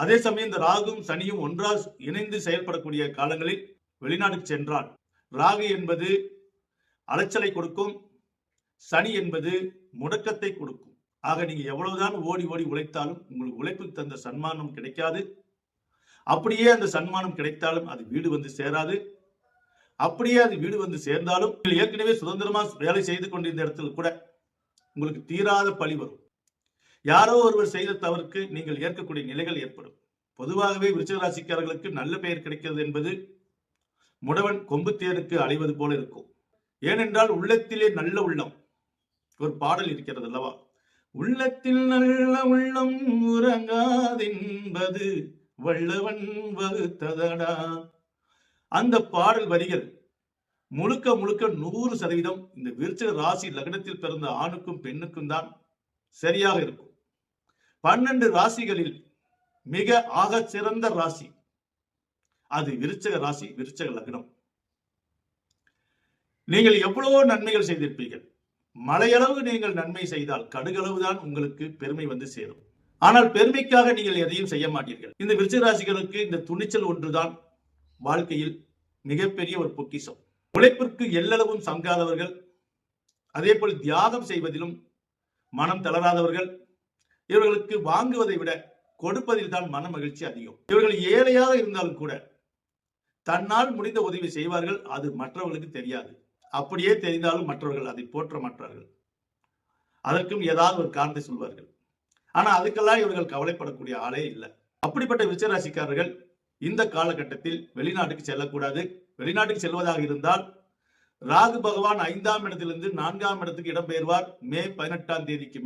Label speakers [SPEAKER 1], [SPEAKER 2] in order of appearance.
[SPEAKER 1] அதே சமயம் இந்த ராகும் சனியும் ஒன்றா இணைந்து செயல்படக்கூடிய காலங்களில் வெளிநாட்டுக்கு சென்றால் ராகு என்பது அலைச்சலை கொடுக்கும் சனி என்பது முடக்கத்தை கொடுக்கும். ஆக நீங்க எவ்வளவுதான் ஓடி ஓடி உழைத்தாலும் உங்களுக்கு உழைப்புக்கு தந்த சன்மானம் கிடைக்காது. அப்படியே அந்த சன்மானம் கிடைத்தாலும் அது வீடு வந்து சேராது. அப்படியே அது வீடு வந்து சேர்ந்தாலும் ஏற்கனவே சுதந்திரமா வேலை செய்து கொண்டிருந்த இடத்துல கூட உங்களுக்கு தீராத பழி வரும். யாரோ ஒருவர் செய்த தவறுக்கு நீங்கள் ஏற்கக்கூடிய நிலைகள் ஏற்படும். பொதுவாகவே விருச்சிக ராசிக்காரர்களுக்கு நல்ல பெயர் கிடைக்கிறது என்பது முடவன் கொம்பு தேருக்கு அலைவது போல இருக்கும். ஏனென்றால் உள்ளத்திலே நல்ல உள்ளம் ஒரு பாடல் இருக்கிறது அல்லவா? உள்ளத்தில் நல்ல உள்ளம் உறங்காதென்பது வல்லவன் வகுத்ததடா. அந்த பாடல் வரிகள் முழுக்க முழுக்க நூறு சதவீதம் இந்த விருச்சக ராசி லக்னத்தில் பிறந்த ஆணுக்கும் பெண்ணுக்கும் தான் சரியாக இருக்கும். பன்னெண்டு ராசிகளில் மிக ஆக சிறந்த ராசி. அது விருச்சக ராசி விருச்சக லக்னம். நீங்கள் எவ்வளவோ நன்மைகள் செய்திருப்பீர்கள். மலையளவு நீங்கள் நன்மை செய்தால் கடுகளவு தான் உங்களுக்கு பெருமை வந்து சேரும். ஆனால் பெருமைக்காக நீங்கள் எதையும் செய்ய மாட்டீர்கள். இந்த விருச்சிக ராசிகளுக்கு இந்த துணிச்சல் ஒன்றுதான். வாழ்க்கையில் மிகப்பெரிய ஒரு பொக்கிஷம். உழைப்பிற்கு எல்லளவும் சங்காதவர்கள். அதே போல் தியாகம் செய்வதிலும் மனம் தளராதவர்கள். இவர்களுக்கு வாங்குவதை விட கொடுப்பதில் தான் மன மகிழ்ச்சி அதிகம். இவர்கள் ஏழையாக இருந்தாலும் கூட தன்னால் முடிந்த உதவி செய்வார்கள் அது மற்றவர்களுக்கு தெரியாது. அப்படியே தெரிந்தாலும் மற்றவர்கள் அதை போற்ற மாட்டார்கள். அதற்கும் ஏதாவது ஒரு காரணத்தை சொல்வார்கள். ஆனா அதுக்கெல்லாம் இவர்கள் கவலைப்படக்கூடிய ஆளே இல்லை. அப்படிப்பட்ட விச்சராசிக்காரர்கள் இந்த காலகட்டத்தில் வெளிநாட்டுக்கு செல்லக்கூடாது. வெளிநாட்டுக்கு செல்வதாக இருந்தால் ராகு பகவான் ஐந்தாம் இடத்திலிருந்து நான்காம் இடத்துக்கு இடம்பெயர்வார். மே பதினெட்டாம் தேதிக்கு